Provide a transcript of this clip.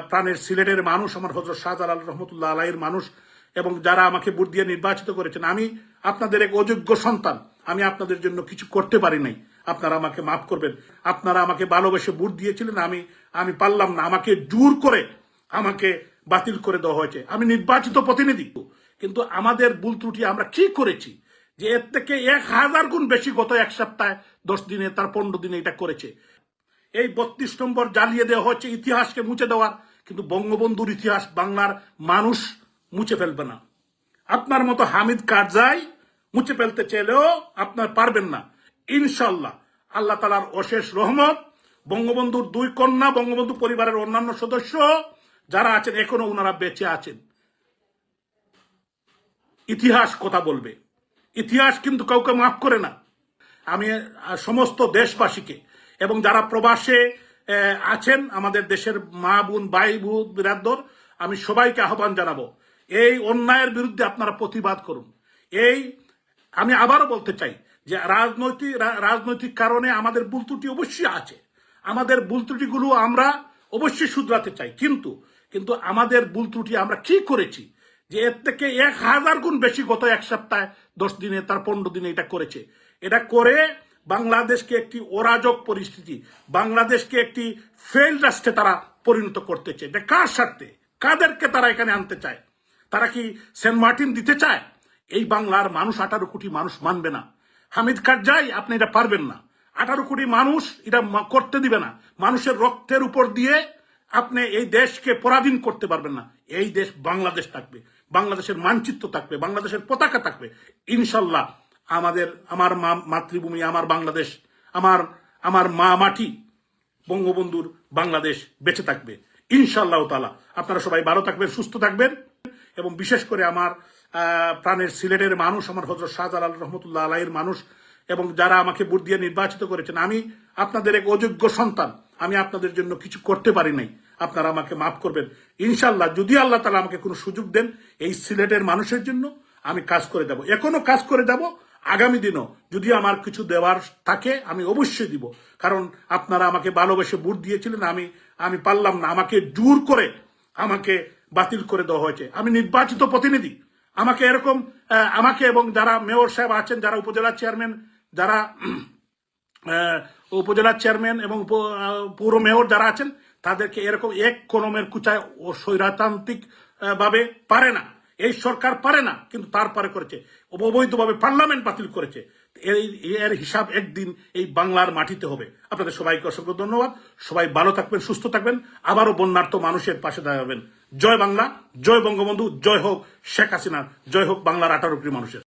প্রাণের সিলেটের মানুষ, আমার হজরত শাহজালাল রহমতুল্লাহ আলাইয়ের মানুষ, এবং যারা আমাকে বুট দিয়ে নির্বাচিত করেছেন, আমি আপনাদের এক অযোগ্য সন্তান। আমি আপনাদের জন্য কিছু করতে পারি নাই। আপনারা আমাকে মাফ করবেন। আপনারা আমাকে ভালোবেসে বুট দিয়েছিলেন, আমি আমি পারলাম না। আমাকে জোর করে আমাকে বাতিল করে দেওয়া হয়েছে। আমি নির্বাচিত প্রতিনিধি। কিন্তু আমাদের ভুল ত্রুটি আমরা কি করেছি? যে এর থেকে এক হাজার গুণ বেশি গত এক সপ্তাহে, দশ দিনে, তার পনেরো দিনে এটা করেছে। এই বত্রিশ নম্বর জ্বালিয়ে দেওয়া হচ্ছে ইতিহাসকে মুছে দেওয়ার কিন্তু বঙ্গবন্ধুর ইতিহাস বাংলার মানুষ মুছে ফেলবে না। আপনার মতো হামিদ কারজাই মুছে ফেলতে চাইলেও আপনার পারবেন না। ইনশাল্লাহ আল্লাহ তালার অশেষ রহমত, বঙ্গবন্ধুর দুই কন্যা, বঙ্গবন্ধু পরিবারের অন্যান্য সদস্য যারা আছেন, এখনও ওনারা বেঁচে আছেন। ইতিহাস কথা বলবে। ইতিহাস কিন্তু কাউকে মাফ করে না। আমি সমস্ত দেশবাসীকে এবং যারা প্রবাসে আছেন আমাদের দেশের মা বোন, ভাই বোন বিরাদর আমি সবাইকে আহ্বান জানাব, এই অন্যায়ের বিরুদ্ধে আপনারা প্রতিবাদ করুন। এই, আমি আবারও বলতে চাই যে রাজনৈতিক রাজনৈতিক কারণে আমাদের ভুল ত্রুটি অবশ্যই আছে। আমাদের ভুল ত্রুটিগুলো আমরা অবশ্যই শুধরাতে চাই। কিন্তু কিন্তু আমাদের ভুল ত্রুটি আমরা কি করেছি? যে এর থেকে এক হাজার গুণ বেশি গত এক সপ্তাহে, দশ দিনে, তার পনেরো দিনে এটা করেছে। এটা করে বাংলাদেশকে একটি অরাজক পরিস্থিতি, বাংলাদেশকে একটি ফেল রাষ্ট্রে তারা পরিণত করতে চায়। এটা কার স্বার্থে? কাদেরকে তারা এখানে আনতে চায়? তারা কি সেন্ট মার্টিন দিতে চায়? এই বাংলার মানুষ আঠারো কোটি মানুষ মানবে না। হামিদ কারজাই, আপনি এটা পারবেন না। আঠারো কোটি মানুষ এটা করতে দিবে না। মানুষের রক্তের উপর দিয়ে আপনি এই দেশকে পরাধীন করতে পারবেন না। এই দেশ বাংলাদেশ থাকবে। বাংলাদেশের মানচিত্র থাকবে। বাংলাদেশের পতাকা থাকবে। ইনশাল্লাহ আমাদের, আমার মা, মাতৃভূমি, আমার বাংলাদেশ, আমার আমার মা মাটি বঙ্গবন্ধুর বাংলাদেশ বেঁচে থাকবে। ইনশাল্লাহ তালা আপনারা সবাই ভালো থাকবেন, সুস্থ থাকবেন। এবং বিশেষ করে আমার প্রাণের সিলেটের মানুষ, আমার হজরত শাহজালাল রহমতুল্লাহ আলাইয়ের মানুষ, এবং যারা আমাকে ভোট দিয়ে নির্বাচিত করেছেন, আমি আপনাদের এক অযোগ্য সন্তান। আমি আপনাদের জন্য কিছু করতে পারি নাই। আপনারা আমাকে মাফ করবেন। ইনশাল্লাহ যদি আল্লাহ তালা আমাকে কোনো সুযোগ দেন, এই সিলেটের মানুষের জন্য আমি কাজ করে যাব। এখনও কাজ করে যাব আগামী দিনও যদি আমার কিছু দেওয়ার থাকে আমি অবশ্যই দিব। কারণ আপনারা আমাকে ভালোবেসে ভোট দিয়েছিলেন আমি আমি পারলাম না। আমাকে জোর করে আমাকে বাতিল করে দেওয়া হয়েছে। আমি নির্বাচিত প্রতিনিধি। আমাকে এরকম আমাকে এবং যারা মেয়র সাহেব আছেন যারা উপজেলা চেয়ারম্যান যারা আহ, উপজেলার চেয়ারম্যান এবং পৌর মেয়র যারা আছেন তাদেরকে এরকম এক কলমের কুচায় স্বৈরাতান্ত্রিক ভাবে পারে না। এই সরকার পারে না, কিন্তু তারপরে করেছে। অবৈধভাবে পার্লামেন্ট বাতিল করেছে। এই, এর হিসাব একদিন এই বাংলার মাটিতে হবে। আপনাদের সবাইকে অসংখ্য ধন্যবাদ। সবাই ভালো থাকবেন, সুস্থ থাকবেন। আবারও বন্যার্থ মানুষের পাশে দাঁড়াবেন। জয় বাংলা, জয় বঙ্গবন্ধু, জয় হোক শেখ হাসিনা, জয় হোক বাংলার আঠারো কোটি মানুষের।